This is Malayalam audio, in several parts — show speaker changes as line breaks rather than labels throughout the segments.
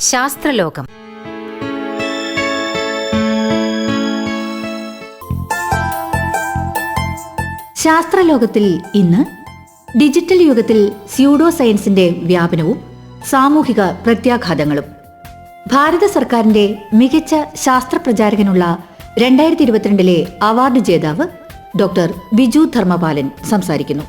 ശാസ്ത്രലോകം.
ശാസ്ത്രലോകത്തിൽ ഇന്ന് ഡിജിറ്റൽ യുഗത്തിൽ സ്യൂഡോ സയൻസിന്റെ വ്യാപനവും സാമൂഹിക പ്രത്യാഘാതങ്ങളും. ഭാരത സർക്കാരിന്റെ മികച്ച ശാസ്ത്ര പ്രചാരകനുള്ള രണ്ടായിരത്തി ഇരുപത്തിരണ്ടിലെ അവാർഡ് ജേതാവ് ഡോക്ടർ ബിജു ധർമ്മപാലൻ സംസാരിക്കുന്നു.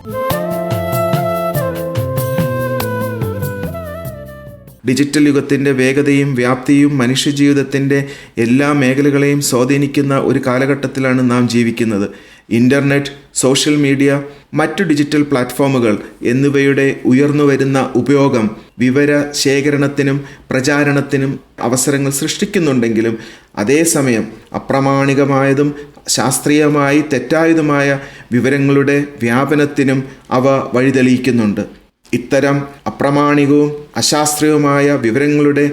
ഡിജിറ്റൽ യുഗത്തിന്റെ വേഗതയും വ്യാപ്തിയും മനുഷ്യജീവിതത്തിന്റെ എല്ലാ മേഖലകളെയും സ്വാധീനിക്കുന്ന ഒരു കാലഘട്ടത്തിലാണ് നാം ജീവിക്കുന്നത്. ഇന്റർനെറ്റ് സോഷ്യൽ മീഡിയ മറ്റു ഡിജിറ്റൽ പ്ലാറ്റ്ഫോമുകൾ എന്നിവയുടെ ഉയർന്നുവരുന്ന ഉപയോഗം വിവര ശേഖരണത്തിനും പ്രചാരണത്തിനും അവസരങ്ങൾ സൃഷ്ടിക്കുന്നുണ്ടെങ്കിലും അതേസമയം അപ്രമാണികമായതും ശാസ്ത്രീയമായി തെറ്റായതുമായ വിവരങ്ങളുടെ വ്യാപനത്തിനും അവ വഴിതെളിയിക്കുന്നുണ്ട്. ഇത്തരം അപ്രമാണികവും അശാസ്ത്രീയവുമായ വിവരങ്ങളുടെ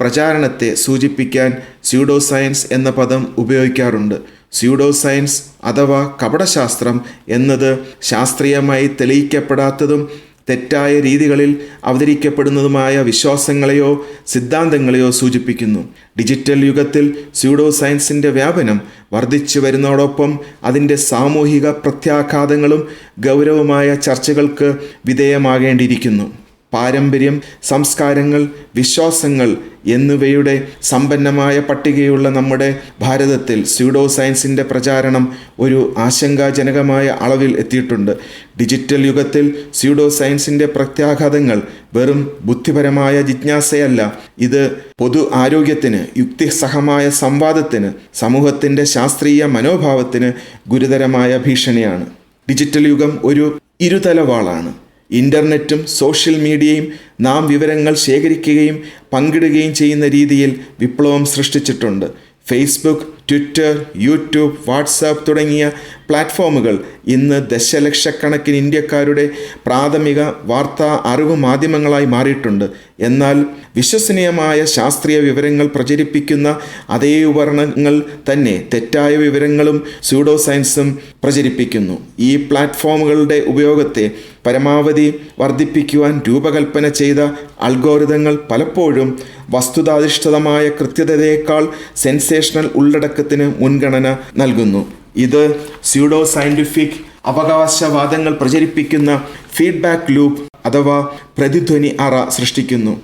പ്രചാരണത്തെ സൂചിപ്പിക്കാൻ സ്യൂഡോ സയൻസ് എന്ന പദം ഉപയോഗിക്കാറുണ്ട്. സ്യൂഡോ സയൻസ് അഥവാ കപടശാസ്ത്രം എന്നത് ശാസ്ത്രീയമായി തെളിയിക്കപ്പെടാത്തതും തെറ്റായ രീതികളിൽ അവതരിക്കപ്പെടുന്നതുമായ വിശ്വാസങ്ങളെയോ സിദ്ധാന്തങ്ങളെയോ സൂചിപ്പിക്കുന്നു. ഡിജിറ്റൽ യുഗത്തിൽ സ്യൂഡോ സയൻസിന്റെ വ്യാപനം വർദ്ധിച്ചു വരുന്നതോടൊപ്പം അതിന്റെ സാമൂഹിക പ്രത്യാഘാതങ്ങളും ഗൗരവമായ ചർച്ചകൾക്ക് വിധേയമാകേണ്ടിയിരിക്കുന്നു. പാരമ്പര്യം സംസ്കാരങ്ങൾ വിശ്വാസങ്ങൾ എന്നിവയുടെ സമ്പന്നമായ പട്ടികയുള്ള നമ്മുടെ ഭാരതത്തിൽ സ്യൂഡോ സയൻസിന്റെ പ്രചാരണം ഒരു ആശങ്കാജനകമായ അളവിൽ എത്തിയിട്ടുണ്ട്. ഡിജിറ്റൽ യുഗത്തിൽ സ്യൂഡോ സയൻസിന്റെ പ്രത്യാഘാതങ്ങൾ വെറും ബുദ്ധിപരമായ ജിജ്ഞാസയല്ല. ഇത് പൊതു ആരോഗ്യത്തിന് യുക്തിസഹമായ സംവാദത്തിന് സമൂഹത്തിന്റെ ശാസ്ത്രീയ മനോഭാവത്തിന് ഗുരുതരമായ ഭീഷണിയാണ്. ഡിജിറ്റൽ യുഗം ഒരു ഇരുതലവാളാണ് ഇന്റർനെറ്റും സോഷ്യൽ മീഡിയയും നാം വിവരങ്ങൾ ശേഖരിക്കുകയും പങ്കിടുകയും ചെയ്യുന്ന രീതിയിൽ വിപ്ലവം സൃഷ്ടിച്ചിട്ടുണ്ട്. ഫേസ്ബുക്ക് ട്വിറ്റർ യൂട്യൂബ് വാട്സാപ്പ് തുടങ്ങിയ പ്ലാറ്റ്ഫോമുകൾ ഇന്ന് ദശലക്ഷക്കണക്കിന് ഇന്ത്യക്കാരുടെ പ്രാഥമിക വാർത്താ അറിവ് മാധ്യമങ്ങളായി മാറിയിട്ടുണ്ട്. എന്നാൽ വിശ്വസനീയമായ ശാസ്ത്രീയ വിവരങ്ങൾ പ്രചരിപ്പിക്കുന്ന അതേ ഉപകരണങ്ങൾ തന്നെ തെറ്റായ വിവരങ്ങളും സ്യൂഡോ സയൻസും പ്രചരിപ്പിക്കുന്നു. ഈ പ്ലാറ്റ്ഫോമുകളുടെ ഉപയോഗത്തെ പരമാവധി വർദ്ധിപ്പിക്കുവാൻ രൂപകൽപ്പന ചെയ്ത അൽഗോരിതങ്ങൾ പലപ്പോഴും വസ്തുതാധിഷ്ഠിതമായ കൃത്യതയേക്കാൾ സെൻസേഷണൽ ഉള്ളടക്കത്തിന് മുൻഗണന നൽകുന്നു. ഇത് സ്യൂഡോ സയന്റിഫിക് അവകാശവാദങ്ങൾ പ്രചരിപ്പിക്കുന്ന ഫീഡ്ബാക്ക് ലൂപ്പ് അഥവാ പ്രതിധ്വനി അറ സൃഷ്ടിക്കുന്നു.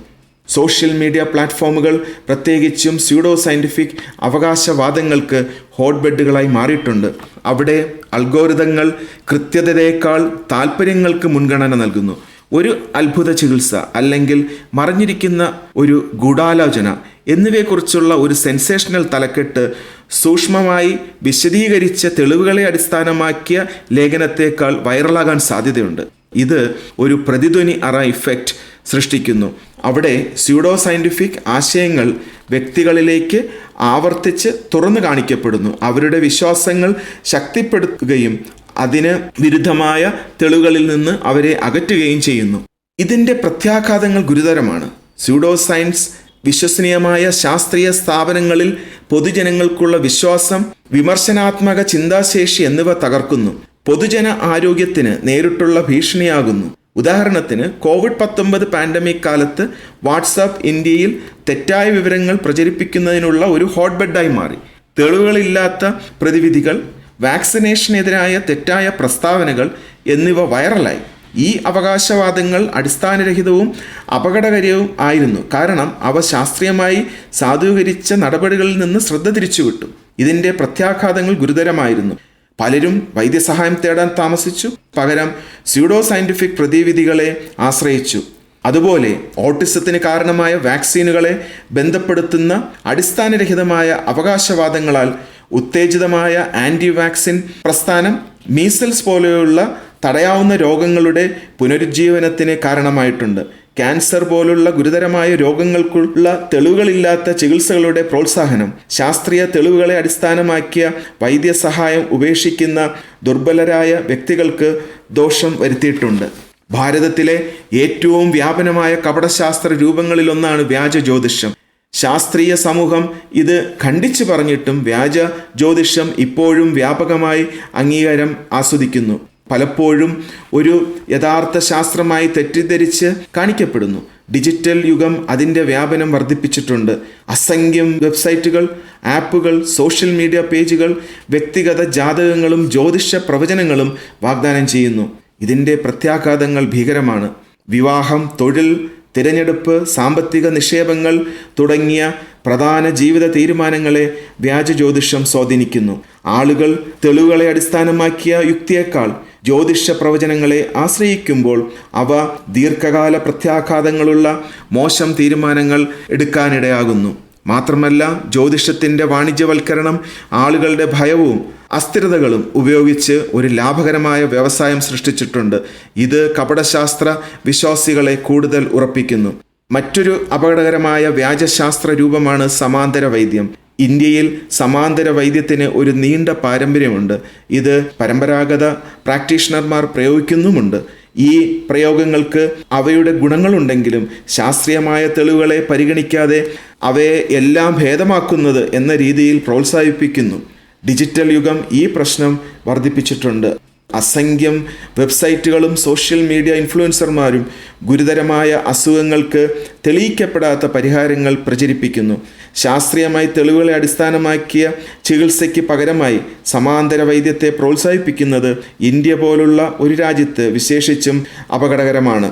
സോഷ്യൽ മീഡിയ പ്ലാറ്റ്ഫോമുകൾ പ്രത്യേകിച്ചും സ്യൂഡോ സയന്റിഫിക് അവകാശവാദങ്ങൾക്ക് ഹോട്ട് ബെഡുകളായി മാറിയിട്ടുണ്ട്. അവിടെ അൽഗോരിതങ്ങൾ കൃത്യതയേക്കാൾ താൽപ്പര്യങ്ങൾക്ക് മുൻഗണന നൽകുന്നു. ഒരു അത്ഭുത ചികിത്സ അല്ലെങ്കിൽ മറിഞ്ഞിരിക്കുന്ന ഒരു ഗൂഢാലോചന എന്നിവയെക്കുറിച്ചുള്ള ഒരു സെൻസേഷണൽ തലക്കെട്ട് സൂക്ഷ്മമായി വിശദീകരിച്ച തെളിവുകളെ അടിസ്ഥാനമാക്കിയ ലേഖനത്തേക്കാൾ വൈറലാകാൻ സാധ്യതയുണ്ട്. ഇത് ഒരു പ്രതിധ്വനി അറ ഇഫക്റ്റ് സൃഷ്ടിക്കുന്നു. അവിടെ സ്യൂഡോ സയന്റിഫിക് ആശയങ്ങൾ വ്യക്തികളിലേക്ക് ആവർത്തിച്ച് തുറന്നു കാണിക്കപ്പെടുന്നു. അവരുടെ വിശ്വാസങ്ങൾ ശക്തിപ്പെടുത്തുകയും അതിന് വിരുദ്ധമായ തെളിവുകളിൽ നിന്ന് അവരെ അകറ്റുകയും ചെയ്യുന്നു. ഇതിന്റെ പ്രത്യാഘാതങ്ങൾ ഗുരുതരമാണ്. സ്യൂഡോ സയൻസ് വിശ്വസനീയമായ ശാസ്ത്രീയ സ്ഥാപനങ്ങളിൽ പൊതുജനങ്ങൾക്കുള്ള വിശ്വാസം വിമർശനാത്മക ചിന്താശേഷി എന്നിവ തകർക്കുന്നു. പൊതുജന ആരോഗ്യത്തിന് നേരിട്ടുള്ള ഭീഷണിയാകുന്നു. ഉദാഹരണത്തിന് കോവിഡ് പത്തൊമ്പത് പാൻഡമിക് കാലത്ത് വാട്സാപ്പ് ഇന്ത്യയിൽ തെറ്റായ വിവരങ്ങൾ പ്രചരിപ്പിക്കുന്നതിനുള്ള ഒരു ഹോട്ട്ബെഡായി മാറി. തെളിവുകളില്ലാത്ത പ്രതിവിധികൾ വാക്സിനേഷനെതിരായ തെറ്റായ പ്രസ്താവനകൾ എന്നിവ വൈറലായി. ഈ അവകാശവാദങ്ങൾ അടിസ്ഥാനരഹിതവും അപകടകരവും ആയിരുന്നു. കാരണം അവ ശാസ്ത്രീയമായി സാധൂകരിച്ച നടപടികളിൽ നിന്ന് ശ്രദ്ധ തിരിച്ചുവിട്ടു. ഇതിന്റെ പ്രത്യാഘാതങ്ങൾ ഗുരുതരമായിരുന്നു. പലരും വൈദ്യസഹായം തേടാൻ താമസിച്ചു. പകരം സ്യൂഡോ സയന്റിഫിക് പ്രതിവിധികളെ ആശ്രയിച്ചു. അതുപോലെ ഓട്ടിസത്തിന് കാരണമായ വാക്സിനുകളെ ബന്ധപ്പെടുത്തുന്ന അടിസ്ഥാനരഹിതമായ അവകാശവാദങ്ങളാൽ ഉത്തേജിതമായ ആന്റി വാക്സിൻ പ്രസ്ഥാനം മീസൽസ് പോലെയുള്ള തടയാവുന്ന രോഗങ്ങളുടെ പുനരുജ്ജീവനത്തിന് കാരണമായിട്ടുണ്ട്. ക്യാൻസർ പോലുള്ള ഗുരുതരമായ രോഗങ്ങൾക്കുള്ള തെളിവുകളില്ലാത്ത ചികിത്സകളുടെ പ്രോത്സാഹനം ശാസ്ത്രീയ തെളിവുകളെ അടിസ്ഥാനമാക്കിയ വൈദ്യസഹായം ഉപേക്ഷിക്കുന്ന ദുർബലരായ വ്യക്തികൾക്ക് ദോഷം വരുത്തിയിട്ടുണ്ട്. ഭാരതത്തിലെ ഏറ്റവും വ്യാപനമായ കപടശാസ്ത്ര രൂപങ്ങളിലൊന്നാണ് വ്യാജ ജ്യോതിഷം. ശാസ്ത്രീയ സമൂഹം ഇത് ഖണ്ഡിച്ചു പറഞ്ഞിട്ടും വ്യാജ ജ്യോതിഷം ഇപ്പോഴും വ്യാപകമായി അംഗീകാരം ആസ്വദിക്കുന്നു. പലപ്പോഴും ഒരു യഥാർത്ഥ ശാസ്ത്രമായി തെറ്റിദ്ധരിച്ച് കാണിക്കപ്പെടുന്നു. ഡിജിറ്റൽ യുഗം അതിന്റെ വ്യാപനം വർദ്ധിപ്പിച്ചിട്ടുണ്ട്. അസംഖ്യം വെബ്സൈറ്റുകൾ ആപ്പുകൾ സോഷ്യൽ മീഡിയ പേജുകൾ വ്യക്തിഗത ജാതകങ്ങളും ജ്യോതിഷ പ്രവചനങ്ങളും വാഗ്ദാനം ചെയ്യുന്നു. ഇതിന്റെ പ്രത്യാഘാതങ്ങൾ ഭീകരമാണ്. വിവാഹം തൊഴിൽ തിരഞ്ഞെടുപ്പ് സാമ്പത്തിക നിക്ഷേപങ്ങൾ തുടങ്ങിയ പ്രധാന ജീവിത തീരുമാനങ്ങളെ വ്യാജ ജ്യോതിഷം സ്വാധീനിക്കുന്നു. ആളുകൾ തെളിവുകളെ അടിസ്ഥാനമാക്കിയ യുക്തിയേക്കാൾ ജ്യോതിഷ പ്രവചനങ്ങളെ ആശ്രയിക്കുമ്പോൾ അവ ദീർഘകാല പ്രത്യാഘാതങ്ങളുള്ള മോശം തീരുമാനങ്ങൾ എടുക്കാനിടയാകുന്നു. മാത്രമല്ല ജ്യോതിഷത്തിന്റെ വാണിജ്യവൽക്കരണം ആളുകളുടെ ഭയവും അസ്ഥിരതകളും ഉപയോഗിച്ച് ഒരു ലാഭകരമായ വ്യവസായം സൃഷ്ടിച്ചിട്ടുണ്ട്. ഇത് കപടശാസ്ത്ര വിശ്വാസികളെ കൂടുതൽ ഉറപ്പിക്കുന്നു. മറ്റൊരു അപകടകരമായ വ്യാജശാസ്ത്ര രൂപമാണ് സമാന്തര വൈദ്യം. ഇന്ത്യയിൽ സമാന്തര വൈദ്യത്തിന് ഒരു നീണ്ട പാരമ്പര്യമുണ്ട്. ഇത് പരമ്പരാഗത പ്രാക്ടീഷണർമാർ പ്രയോഗിക്കുന്നുമുണ്ട്. ഈ പ്രയോഗങ്ങൾക്ക് അവയുടെ ഗുണങ്ങളുണ്ടെങ്കിലും ശാസ്ത്രീയമായ തെളിവുകളെ പരിഗണിക്കാതെ അവയെ എല്ലാം ഭേദമാക്കുന്നത് എന്ന രീതിയിൽ പ്രോത്സാഹിപ്പിക്കുന്നു. ഡിജിറ്റൽ യുഗം ഈ പ്രശ്നം വർദ്ധിപ്പിച്ചിട്ടുണ്ട്. അസംഖ്യം വെബ്സൈറ്റുകളും സോഷ്യൽ മീഡിയ ഇൻഫ്ലുവൻസർമാരും ഗുരുതരമായ അസുഖങ്ങൾക്ക് തെളിയിക്കപ്പെടാത്ത പരിഹാരങ്ങൾ പ്രചരിപ്പിക്കുന്നു. ശാസ്ത്രീയമായി തെളിവുകളെ അടിസ്ഥാനമാക്കിയ ചികിത്സയ്ക്ക് പകരമായി സമാന്തര വൈദ്യത്തെ പ്രോത്സാഹിപ്പിക്കുന്നത് ഇന്ത്യ പോലുള്ള ഒരു രാജ്യത്ത് വിശേഷിച്ചും അപകടകരമാണ്.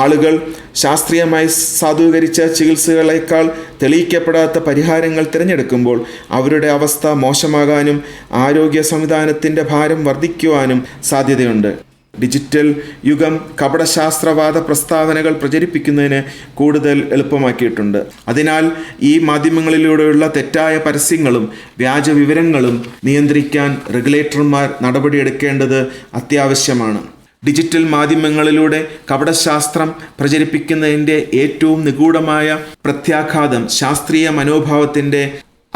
ആളുകൾ ശാസ്ത്രീയമായി സാധൂകരിച്ച ചികിത്സകളേക്കാൾ തെളിയിക്കപ്പെടാത്ത പരിഹാരങ്ങൾ തിരഞ്ഞെടുക്കുമ്പോൾ അവരുടെ അവസ്ഥ മോശമാകാനും ആരോഗ്യ സംവിധാനത്തിന്റെ ഭാരം വർദ്ധിക്കുവാനും സാധ്യതയുണ്ട്. ഡിജിറ്റൽ യുഗം കപടശാസ്ത്രവാദ പ്രസ്താവനകൾ പ്രചരിപ്പിക്കുന്നതിന് കൂടുതൽ എളുപ്പമാക്കിയിട്ടുണ്ട്. അതിനാൽ ഈ മാധ്യമങ്ങളിലൂടെയുള്ള തെറ്റായ പരസ്യങ്ങളും വ്യാജ വിവരങ്ങളും നിയന്ത്രിക്കാൻ റെഗുലേറ്റർമാർ നടപടിയെടുക്കേണ്ടത് അത്യാവശ്യമാണ്. ഡിജിറ്റൽ മാധ്യമങ്ങളിലൂടെ കപടശാസ്ത്രം പ്രചരിപ്പിക്കുന്നതിന്റെ ഏറ്റവും നിഗൂഢമായ പ്രത്യാഘാതം ശാസ്ത്രീയ മനോഭാവത്തിന്റെ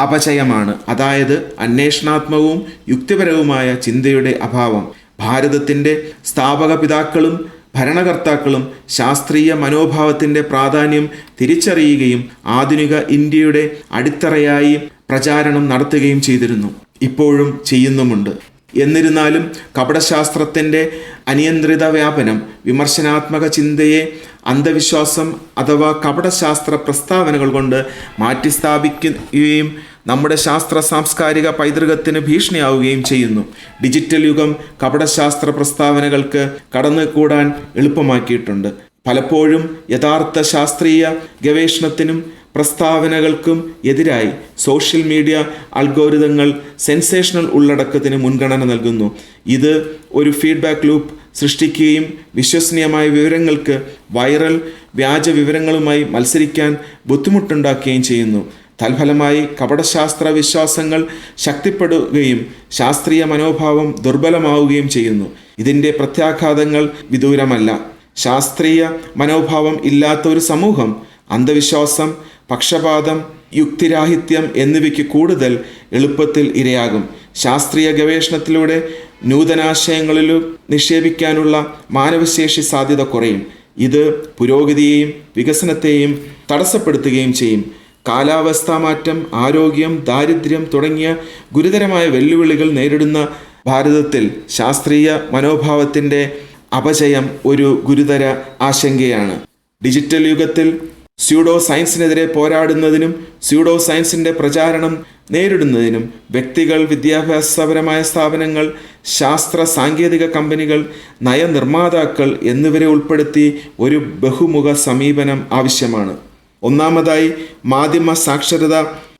അപചയമാണ്. അതായത് അന്വേഷണാത്മകവും യുക്തിപരവുമായ ചിന്തയുടെ അഭാവം. ഭാരതത്തിന്റെ സ്ഥാപക പിതാക്കളും ഭരണകർത്താക്കളും ശാസ്ത്രീയ മനോഭാവത്തിന്റെ പ്രാധാന്യം തിരിച്ചറിയുകയും ആധുനിക ഇന്ത്യയുടെ അടിത്തറയായി പ്രചാരണം നടത്തുകയും ചെയ്തിരുന്നു. ഇപ്പോഴും ചെയ്യുന്നുമുണ്ട്. എന്നിരുന്നാലും കപടശാസ്ത്രത്തിന്റെ അനിയന്ത്രിത വ്യാപനം വിമർശനാത്മക ചിന്തയെ അന്ധവിശ്വാസം അഥവാ കപടശാസ്ത്ര പ്രസ്താവനകൾ കൊണ്ട് മാറ്റിസ്ഥാപിക്കുകയും നമ്മുടെ ശാസ്ത്ര സാംസ്കാരിക പൈതൃകത്തിന് ഭീഷണിയാവുകയും ചെയ്യുന്നു. ഡിജിറ്റൽ യുഗം കപടശാസ്ത്ര പ്രസ്താവനകൾക്ക് കടന്നുകൂടാൻ എളുപ്പമാക്കിയിട്ടുണ്ട്. പലപ്പോഴും യഥാർത്ഥ ശാസ്ത്രീയ ഗവേഷണത്തിനും പ്രസ്താവനകൾക്കും എതിരായി സോഷ്യൽ മീഡിയ അൽഗോരിതങ്ങൾ സെൻസേഷണൽ ഉള്ളടക്കത്തിന് മുൻഗണന നൽകുന്നു. ഇത് ഒരു ഫീഡ്ബാക്ക് ലൂപ്പ് സൃഷ്ടിക്കുകയും വിശ്വസനീയമായ വിവരങ്ങൾക്ക് വൈറൽ വ്യാജ വിവരങ്ങളുമായി മത്സരിക്കാൻ ബുദ്ധിമുട്ടുണ്ടാക്കുകയും ചെയ്യുന്നു. തൽഫലമായി കപടശാസ്ത്ര വിശ്വാസങ്ങൾ ശക്തിപ്പെടുകയും ശാസ്ത്രീയ മനോഭാവം ദുർബലമാവുകയും ചെയ്യുന്നു. ഇതിന്റെ പ്രത്യാഘാതങ്ങൾ വിദൂരമല്ല. ശാസ്ത്രീയ മനോഭാവം ഇല്ലാത്ത ഒരു സമൂഹം അന്ധവിശ്വാസം പക്ഷപാതം യുക്തിരാഹിത്യം എന്നിവയ്ക്ക് കൂടുതൽ എളുപ്പത്തിൽ ഇരയാകും. ശാസ്ത്രീയ ഗവേഷണത്തിലൂടെ നൂതനാശയങ്ങളിലും നിക്ഷേപിക്കാനുള്ള മാനവശേഷി സാധ്യത കുറയും. ഇത് പുരോഗതിയെയും വികസനത്തെയും തടസ്സപ്പെടുത്തുകയും ചെയ്യും. കാലാവസ്ഥാ മാറ്റം ആരോഗ്യം ദാരിദ്ര്യം തുടങ്ങിയ ഗുരുതരമായ വെല്ലുവിളികൾ നേരിടുന്ന ഭാരതത്തിൽ ശാസ്ത്രീയ മനോഭാവത്തിന്റെ അപചയം ഒരു ഗുരുതര ആശങ്കയാണ്. ഡിജിറ്റൽ യുഗത്തിൽ സ്യൂഡോ സയൻസിനെതിരെ പോരാടുന്നതിനും സ്യൂഡോ സയൻസിന്റെ പ്രചാരണം നേരിടുന്നതിനും വ്യക്തികൾ വിദ്യാഭ്യാസപരമായ സ്ഥാപനങ്ങൾ ശാസ്ത്ര സാങ്കേതിക കമ്പനികൾ നയനിർമ്മാതാക്കൾ എന്നിവരെ ഉൾപ്പെടുത്തി ഒരു ബഹുമുഖ സമീപനം ആവശ്യമാണ്. ഒന്നാമതായി മാധ്യമ സാക്ഷരത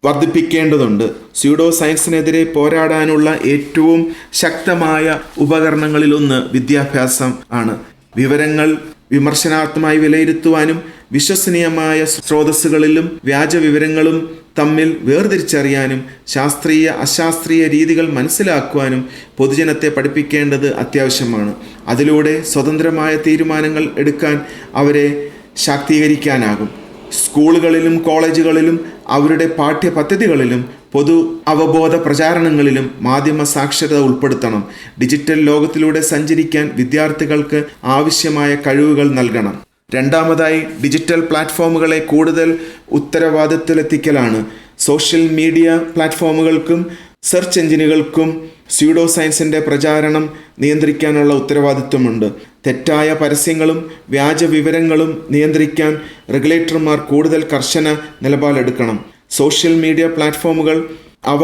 വർദ്ധിപ്പിക്കേണ്ടതുണ്ട്. സ്യൂഡോ സയൻസിനെതിരെ പോരാടാനുള്ള ഏറ്റവും ശക്തമായ ഉപകരണങ്ങളിലൊന്ന് വിദ്യാഭ്യാസം ആണ്. വിവരങ്ങൾ വിമർശനാത്മകമായി വിലയിരുത്തുവാനും വിശ്വസനീയമായ സ്രോതസ്സുകളിലും വ്യാജ വിവരങ്ങളും തമ്മിൽ വേർതിരിച്ചറിയാനും ശാസ്ത്രീയ അശാസ്ത്രീയ രീതികൾ മനസ്സിലാക്കുവാനും പൊതുജനത്തെ പഠിപ്പിക്കേണ്ടത് അത്യാവശ്യമാണ്. അതിലൂടെ സ്വതന്ത്രമായ തീരുമാനങ്ങൾ എടുക്കാൻ അവരെ ശാക്തീകരിക്കാനാകും. സ്കൂളുകളിലും കോളേജുകളിലും അവരുടെ പാഠ്യപദ്ധതികളിലും പൊതു അവബോധ പ്രചാരണങ്ങളിലും മാധ്യമ സാക്ഷരത ഉൾപ്പെടുത്തണം. ഡിജിറ്റൽ ലോകത്തിലൂടെ സഞ്ചരിക്കാൻ വിദ്യാർത്ഥികൾക്ക് ആവശ്യമായ കഴിവുകൾ നൽകണം. രണ്ടാമതായി ഡിജിറ്റൽ പ്ലാറ്റ്ഫോമുകളെ കൂടുതൽ ഉത്തരവാദിത്വത്തിലെത്തിക്കലാണ് സോഷ്യൽ മീഡിയ പ്ലാറ്റ്ഫോമുകൾക്കും സെർച്ച് എഞ്ചിനുകൾക്കും സ്യൂഡോ സയൻസിന്റെ പ്രചാരണം നിയന്ത്രിക്കാനുള്ള ഉത്തരവാദിത്വമുണ്ട്. തെറ്റായ പരസ്യങ്ങളും വ്യാജ വിവരങ്ങളും നിയന്ത്രിക്കാൻ റെഗുലേറ്റർമാർ കൂടുതൽ കർശന നിലപാടെടുക്കണം. സോഷ്യൽ മീഡിയ പ്ലാറ്റ്ഫോമുകൾ അവ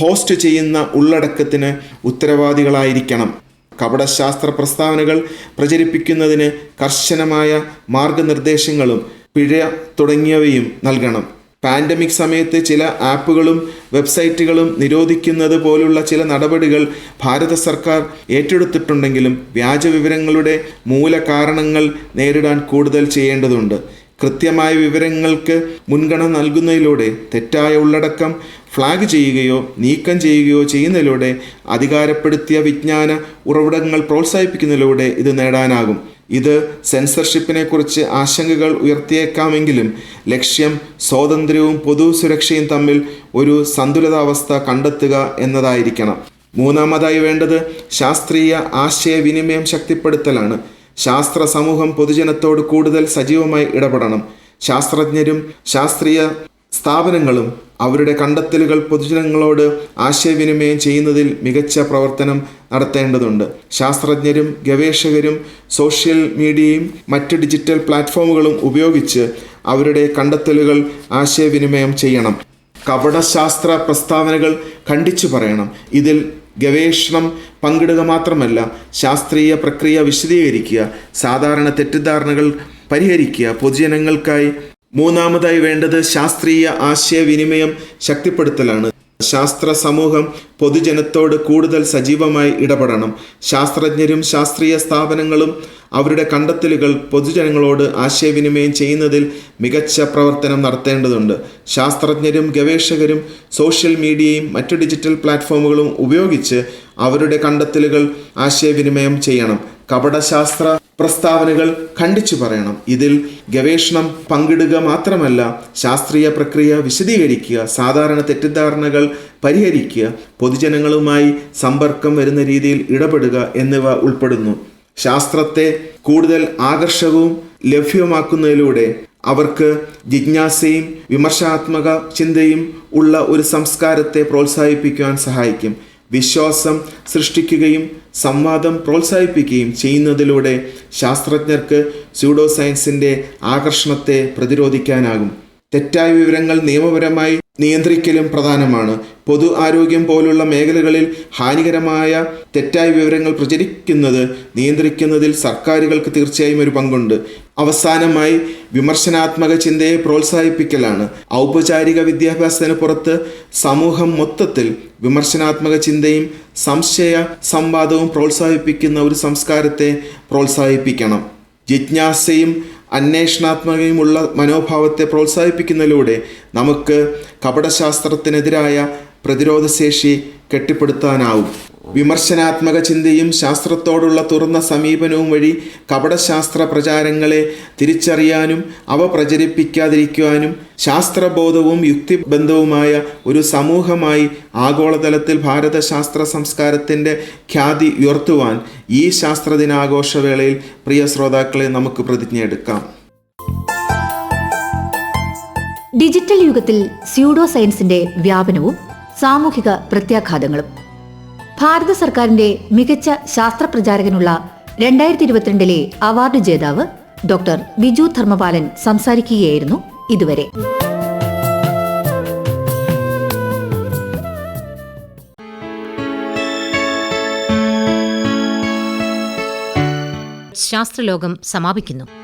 ഹോസ്റ്റ് ചെയ്യുന്ന ഉള്ളടക്കത്തിന് ഉത്തരവാദികളായിരിക്കണം. കപടശാസ്ത്ര പ്രസ്താവനകൾ പ്രചരിപ്പിക്കുന്നതിന് കർശനമായ മാർഗനിർദ്ദേശങ്ങളും പിഴ തുടങ്ങിയവയും നൽകണം. പാൻഡമിക് സമയത്ത് ചില ആപ്പുകളും വെബ്സൈറ്റുകളും നിരോധിക്കുന്നത് പോലുള്ള ചില നടപടികൾ ഭാരത സർക്കാർ ഏറ്റെടുത്തിട്ടുണ്ടെങ്കിലും വ്യാജ വിവരങ്ങളുടെ മൂലകാരണങ്ങൾ നേരിടാൻ കൂടുതൽ ചെയ്യേണ്ടതുണ്ട്. കൃത്യമായ വിവരങ്ങൾക്ക് മുൻഗണന നൽകുന്നതിലൂടെ തെറ്റായ ഉള്ളടക്കം ഫ്ലാഗ് ചെയ്യുകയോ നീക്കം ചെയ്യുകയോ ചെയ്യുന്നതിലൂടെ അധികാരപ്പെടുത്തിയ വിജ്ഞാന ഉറവിടങ്ങൾ പ്രോത്സാഹിപ്പിക്കുന്നതിലൂടെ ഇത് നേടാനാകും. ഇത് സെൻസർഷിപ്പിനെക്കുറിച്ച് ആശങ്കകൾ ഉയർത്തിയേക്കാമെങ്കിലും ലക്ഷ്യം സ്വാതന്ത്ര്യവും പൊതു സുരക്ഷയും തമ്മിൽ ഒരു സന്തുലിതാവസ്ഥ കണ്ടെത്തുക എന്നതായിരിക്കണം. മൂന്നാമതായി വേണ്ടത് ശാസ്ത്രീയ ആശയവിനിമയം ശക്തിപ്പെടുത്തലാണ്. ശാസ്ത്ര സമൂഹം പൊതുജനത്തോട് കൂടുതൽ സജീവമായി ഇടപെടണം. ശാസ്ത്രജ്ഞരും ശാസ്ത്രീയ സ്ഥാപനങ്ങളും അവരുടെ കണ്ടെത്തലുകൾ പൊതുജനങ്ങളോട് ആശയവിനിമയം ചെയ്യുന്നതിൽ മികച്ച പ്രവർത്തനം നടത്തേണ്ടതുണ്ട്. ശാസ്ത്രജ്ഞരും ഗവേഷകരും സോഷ്യൽ മീഡിയയും മറ്റ് ഡിജിറ്റൽ പ്ലാറ്റ്ഫോമുകളും ഉപയോഗിച്ച് അവരുടെ കണ്ടെത്തലുകൾ ആശയവിനിമയം ചെയ്യണം. കപടശാസ്ത്ര പ്രസ്താവനകൾ ഖണ്ഡിച്ചു പറയണം. ഇതിൽ ഗവേഷണം പങ്കിടുക മാത്രമല്ല ശാസ്ത്രീയ പ്രക്രിയ വിശദീകരിക്കുക സാധാരണ തെറ്റിദ്ധാരണകൾ പരിഹരിക്കുക. പൊതുജനങ്ങൾക്കായി മൂന്നാമതായി വേണ്ടത് ശാസ്ത്രീയ ആശയവിനിമയം ശക്തിപ്പെടുത്തലാണ്. ശാസ്ത്ര സമൂഹം പൊതുജനത്തോട് കൂടുതൽ സജീവമായി ഇടപെടണം. ശാസ്ത്രജ്ഞരും ശാസ്ത്രീയ സ്ഥാപനങ്ങളും അവരുടെ കണ്ടെത്തലുകൾ പൊതുജനങ്ങളോട് ആശയവിനിമയം ചെയ്യുന്നതിൽ മികച്ച പ്രവർത്തനം നടത്തേണ്ടതുണ്ട്. ശാസ്ത്രജ്ഞരും ഗവേഷകരും സോഷ്യൽ മീഡിയയും മറ്റു ഡിജിറ്റൽ പ്ലാറ്റ്ഫോമുകളും ഉപയോഗിച്ച് അവരുടെ കണ്ടെത്തലുകൾ ആശയവിനിമയം ചെയ്യണം. കപടശാസ്ത്ര പ്രസ്താവനകൾ ഖണ്ഡിച്ചു പറയണം. ഇതിൽ ഗവേഷണം പങ്കിടുക മാത്രമല്ല ശാസ്ത്രീയ പ്രക്രിയ വിശദീകരിക്കുക സാധാരണ തെറ്റിദ്ധാരണകൾ പരിഹരിക്കുക പൊതുജനങ്ങളുമായി സമ്പർക്കം വരുന്ന രീതിയിൽ ഇടപെടുക എന്നിവ ഉൾപ്പെടുന്നു. ശാസ്ത്രത്തെ കൂടുതൽ ആകർഷകവും ലഭ്യമാക്കുന്നതിലൂടെ അവർക്ക് ജിജ്ഞാസയും വിമർശനാത്മക ചിന്തയും ഉള്ള ഒരു സംസ്കാരത്തെ പ്രോത്സാഹിപ്പിക്കുവാൻ സഹായിക്കും. വിശ്വാസം സൃഷ്ടിക്കുകയും സംവാദം പ്രോത്സാഹിപ്പിക്കുകയും ചെയ്യുന്നതിലൂടെ ശാസ്ത്രജ്ഞർക്ക് സ്യൂഡോ സയൻസിന്റെ ആകർഷണത്തെ പ്രതിരോധിക്കാനാകും. തെറ്റായ വിവരങ്ങൾ നിയമപരമായി നിയന്ത്രിക്കലും പ്രധാനമാണ്. പൊതു ആരോഗ്യം പോലുള്ള മേഖലകളിൽ ഹാനികരമായ തെറ്റായ വിവരങ്ങൾ പ്രചരിക്കുന്നത് നിയന്ത്രിക്കുന്നതിൽ സർക്കാരുകൾക്ക് തീർച്ചയായും ഒരു പങ്കുണ്ട്. അവസാനമായി വിമർശനാത്മക ചിന്തയെ പ്രോത്സാഹിപ്പിക്കലാണ്. ഔപചാരിക വിദ്യാഭ്യാസത്തിന് പുറത്ത് സമൂഹം മൊത്തത്തിൽ വിമർശനാത്മക ചിന്തയും സംശയ സംവാദവും പ്രോത്സാഹിപ്പിക്കുന്ന ഒരു സംസ്കാരത്തെ പ്രോത്സാഹിപ്പിക്കണം. ജിജ്ഞാസയും അന്വേഷണാത്മകയുമുള്ള മനോഭാവത്തെ പ്രോത്സാഹിപ്പിക്കുന്നതിലൂടെ നമുക്ക് കപടശാസ്ത്രത്തിനെതിരായ പ്രതിരോധശേഷി കെട്ടിപ്പടുത്താനാവും. വിമർശനാത്മക ചിന്തയും ശാസ്ത്രത്തോടുള്ള തുറന്ന സമീപനവും വഴി കപടശാസ്ത്ര പ്രചാരങ്ങളെ തിരിച്ചറിയാനും അവ പ്രചരിപ്പിക്കാതിരിക്കുവാനും ശാസ്ത്രബോധവും യുക്തിബന്ധവുമായ ഒരു സമൂഹമായി ആഗോളതലത്തിൽ ഭാരത ശാസ്ത്ര സംസ്കാരത്തിന്റെ ഖ്യാതി ഉയർത്തുവാൻ ഈ ശാസ്ത്രദിനാഘോഷവേളയിൽ പ്രിയ ശ്രോതാക്കളെ നമുക്ക് പ്രതിജ്ഞയെടുക്കാം.
ഡിജിറ്റൽ യുഗത്തിൽ സ്യൂഡോ സയൻസിന്റെ വ്യാപനവും സാമൂഹിക പ്രത്യാഘാതങ്ങളും ഭാരത സർക്കാരിന്റെ മികച്ച ശാസ്ത്ര പ്രചാരകനുള്ള രണ്ടായിരത്തി ഇരുപത്തിരണ്ടിലെ അവാർഡ് ജേതാവ് ഡോക്ടർ ബിജു ധർമ്മപാലൻ സംസാരിക്കുകയായിരുന്നു ഇതുവരെ.
ശാസ്ത്രലോകം സമാപിക്കുന്നു.